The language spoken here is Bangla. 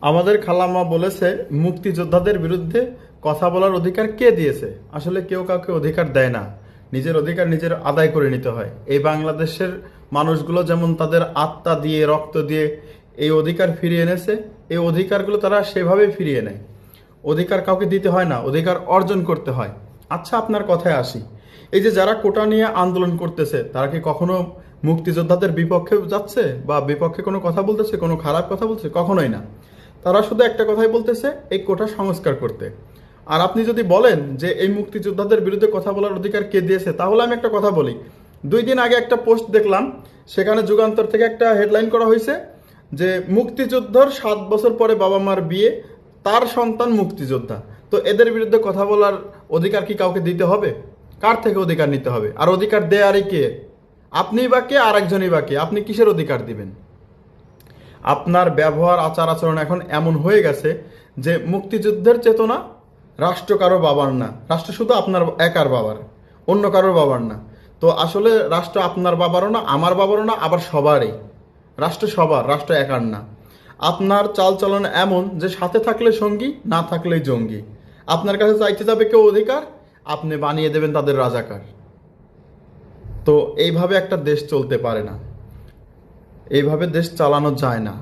আমাদের খালাম্মা বলেছে, মুক্তিযোদ্ধাদের বিরুদ্ধে কথা বলার অধিকার কে দিয়েছে? আসলে কেউ কাউকে অধিকার দেয় না। নিজের অধিকার নিজের আদায় করে নিতে হয়। এই বাংলাদেশের মানুষগুলো যেমন তাদের আত্মা দিয়ে, রক্ত দিয়ে এই অধিকার ফিরিয়ে এনেছে, এই অধিকারগুলো তারা সেভাবে ফিরিয়ে নেয়। অধিকার কাউকে দিতে হয় না, অধিকার অর্জন করতে হয়। আচ্ছা আপনার কথায় আসি। এই যে যারা কোটা নিয়ে আন্দোলন করতেছে, তারা কি কখনো মুক্তিযোদ্ধাদের বিপক্ষে যাচ্ছে বা বিপক্ষে কোনো কথা বলতেছে, কোনো খারাপ কথা বলছে? কখনোই না। তারা শুধু একটা কথাই বলতেছে, এই কোটা সংস্কার করতে। আর আপনি যদি বলেন যে এই মুক্তিযোদ্ধাদের বিরুদ্ধে কথা বলার অধিকার কে দিয়েছে, তাহলে আমি একটা কথা বলি। দুই দিন আগে একটা পোস্ট দেখলাম, সেখানে যুগান্তর থেকে একটা হেডলাইন করা হয়েছে যে মুক্তিযোদ্ধার সাত বছর পরে বাবা মার বিয়ে, তার সন্তান মুক্তিযোদ্ধা। তো এদের বিরুদ্ধে কথা বলার অধিকার কি কাউকে দিতে হবে? কার থেকে অধিকার নিতে হবে? আর অধিকার দেয়ারই কে? আপনি বা কে? আর একজনই বা কে? আপনি কিসের অধিকার দিবেন? আপনার ব্যবহার, আচার আচরণ এখন এমন হয়ে গেছে যে মুক্তিযুদ্ধের চেতনা রাষ্ট্র কারও বাবার না। রাষ্ট্র শুধু আপনার একার বাবার, অন্য কারোর বাবার না। তো আসলে রাষ্ট্র আপনার বাবারও না, আমার বাবারও না, আবার সবারই। রাষ্ট্র সবার, রাষ্ট্র একার না। আপনার চালচলন এমন যে সাথে থাকলে সঙ্গী, না থাকলেই জঙ্গি। আপনার কাছে চাইতে যাবে কেউ অধিকার, আপনি বানিয়ে দেবেন তাদের রাজাকার। তো এইভাবে একটা দেশ চলতে পারে না। এইভাবে দেশ চালানো যায় না।